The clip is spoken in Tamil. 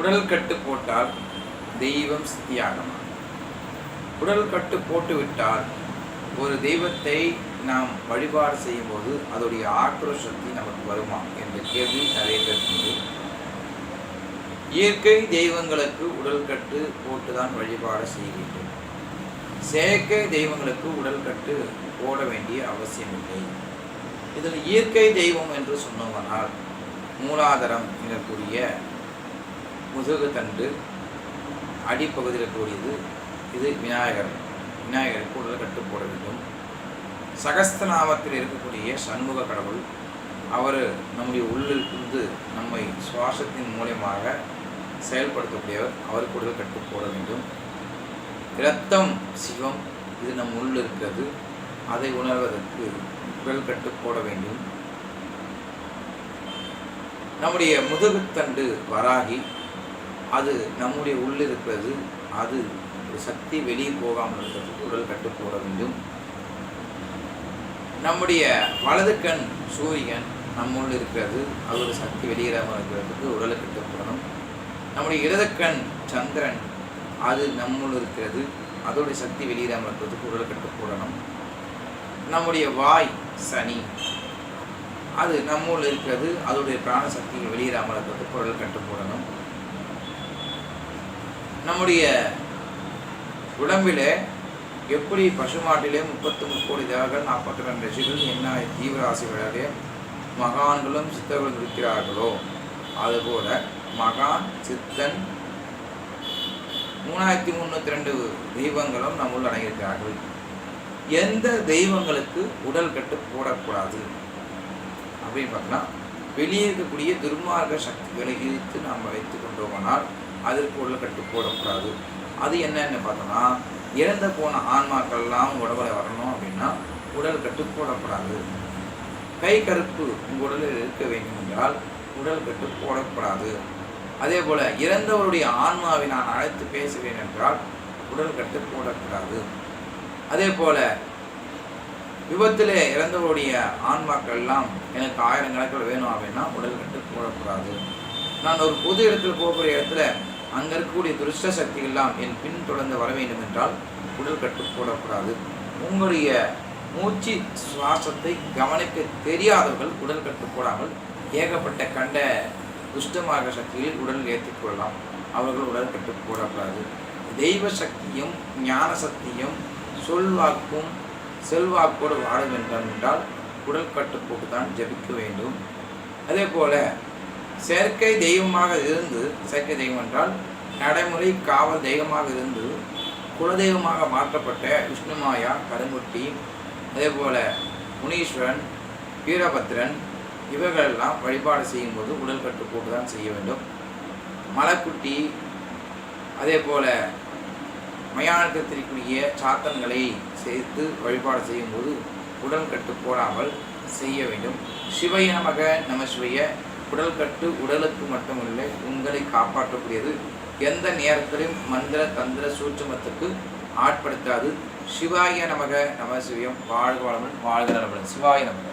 உடல் கட்டு போட்டால் தெய்வம் சித்தியாகுமா உடல் கட்டு போட்டுவிட்டால் ஒரு தெய்வத்தை நாம் வழிபாடு செய்யும்போது அதோடைய ஆக்ரோஷ சக்தி நமக்கு வருமா என்ற கேள்வி நிறைய பேருக்கு இயற்கை தெய்வங்களுக்கு உடல் கட்டு போட்டுதான் வழிபாடு செய்ய வேண்டும். செயற்கை தெய்வங்களுக்கு உடல் கட்டு போட வேண்டிய அவசியமில்லை இதில் இயற்கை தெய்வம் என்று சொன்னோமானால் மூலாதாரம் எனக்கூடிய முதுகு தண்டு அடிப்பகுதியில் கூடியது இது விநாயகர். விநாயகருக்கு உடல் கட்டுப்போட வேண்டும். சகஸ்தநாமத்தில் இருக்கக்கூடிய சண்முக கடவுள் அவர் நம்முடைய உள்ளிருந்து நம்மை சுவாசத்தின் மூலியமாக செயல்படுத்தக்கூடியவர். அவருக்கு உடல் கட்டு போட வேண்டும். இரத்தம் சிவம் இது நம் உள்ள இருக்கிறது. அதை உணர்வதற்கு உடல் கட்டு போட வேண்டும். நம்முடைய முதுகுத்தண்டு வராகி அது நம்முடைய உள்ளே இருக்கிறது அது ஒரு சக்தி வெளியே போகாமல் இருக்கிறதுக்கு உடல் கட்டுப்போட போட வேண்டும். நம்முடைய வலது கண் சூரியன் நம்முள் இருக்கிறது அது ஒரு சக்தி வெளியேறாமல் இருக்கிறதுக்கு உடலை கட்டுப்படணும் நம்முடைய இடது கண் சந்திரன் அது நம்முள் இருக்கிறது அதோடைய சக்தி வெளியேறாமல் இருக்கிறதுக்கு உடலை கட்டு போடணும். நம்முடைய வாய் சனி அது நம்முள் இருக்கிறது அதோடைய பிராண சக்திகள் வெளியேறாமல் இருக்கிறதுக்கு உடல் கட்டு போடணும். நம்முடைய உடம்பிலே எப்படி பசுமாட்டிலே முப்பத்து முக்கோடி தேவர்கள் நாற்பத்தி ரெண்டு ரிஷிகள் என்ன தீவிராசிகளே மகான்களும் சித்தர்களும் இருக்கிறார்களோ அதுபோல மகான் சித்தன் மூணாயிரத்தி முந்நூற்றி ரெண்டு தெய்வங்களும் நம்முள் அடங்கியிருக்கிறார்கள். எந்த தெய்வங்களுக்கு உடல் கட்டு போடக்கூடாது? அப்படின்னு பார்த்தோம்னா வெளியே இருக்கக்கூடிய துர்மார்க்க சக்திகளை இழுத்து நாம் வைத்து கொண்டோமானால் அதற்கு உடல் கட்டு போடக்கூடாது. அது என்னன்னு பார்த்தோம்னா இறந்து போன ஆன்மாக்கள்லாம் உடம்புல வரணும் அப்படின்னா உடல் கட்டு போடக்கூடாது. கை கருப்பு உங்கள் உடலில் இருக்க வேண்டும் என்றால் உடல் கட்டு போடக்கூடாது. அதே போல இறந்தவருடைய ஆன்மாவை நான் அழைத்து பேசுவேன் என்றால் உடல் கட்டு போடக்கூடாது. அதே போல விபத்திலே இறந்தவருடைய ஆன்மாக்கள் எல்லாம் எனக்கு ஆயிரம் கணக்கில் வேணும் அப்படின்னா உடல் கட்டு போடக்கூடாது. நான் ஒரு பொது இடத்துல போகக்கூடிய இடத்துல அங்கே இருக்கக்கூடிய துருஷ்ட சக்திகள்லாம் என் பின் தொடர்ந்து வர வேண்டும் என்றால் உடல் கட்டு போடக்கூடாது. உங்களுடைய மூச்சு சுவாசத்தை கவனிக்க தெரியாதவர்கள் உடல் கட்டு போடாமல் ஏகப்பட்ட கண்ட துஷ்டமாக சக்திகளில் உடல் ஏற்றிக்கொள்ளலாம் அவர்கள் உடல் கட்டு போடக்கூடாது. தெய்வ சக்தியும் ஞான சக்தியும் சொல்வாக்கும் செல்வாக்கோடு வாழ வேண்டும் என்றால் உடல் கட்டுப்போக்கு தான் ஜபிக்க வேண்டும். அதே போல செயற்கை தெய்வமாக இருந்து செயற்கை தெய்வம் என்றால் நடைமுறை காவல் தெய்வமாக இருந்து குலதெய்வமாக மாற்றப்பட்ட விஷ்ணுமாயா கருங்குட்டி அதே போல் முனீஸ்வரன் வீரபத்ரன் இவர்களெல்லாம் வழிபாடு செய்யும்போது உடல் கட்டுப்போட்டு தான் செய்ய வேண்டும். மலைக்குட்டி அதே போல மயானத்திற்குரிய சாத்தன்களை சேர்த்து வழிபாடு செய்யும்போது உடல் கட்டு போடாமல் செய்ய வேண்டும். சிவய நமக நம குடல் கட்டு உடலுக்கு மட்டுமில்லை உங்களை காப்பாற்றக்கூடியது. எந்த நேரத்திலும் மந்திர தந்திர சூட்சமத்துக்கு ஆட்படுத்தாது. சிவாய நமக நமசிவம் வாழ்க வளமுடன் வாழ்க நலமுடன். சிவாய நமக.